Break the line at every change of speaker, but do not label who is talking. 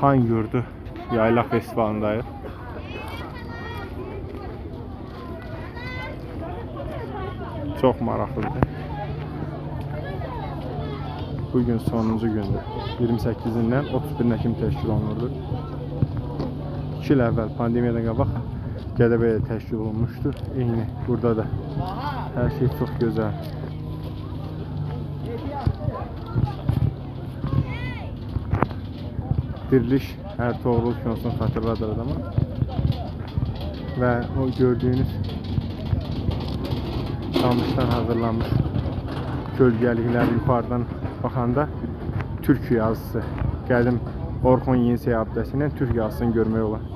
Han Yurdu Yaylaq Festivalındayıq. Çox maraqlıdır. Bugün sonuncu gündür. 28-dən 31-nə kimi təşkil olunurdu. 2 il əvvəl pandemiyadan qabaq Gədəbəyə təşkil olunmuşdu. Eyni burada da hər şey çox gözəl. Diriliş hər toğruluk kinosunu xatırladır adama. Və o gördüyünüz qamışdan hazırlanmış kölgəliklər yuxarıdan baxanda türk yazısı, qədim Orxon Yenisey abidəsindən türk yazısını görmək olar.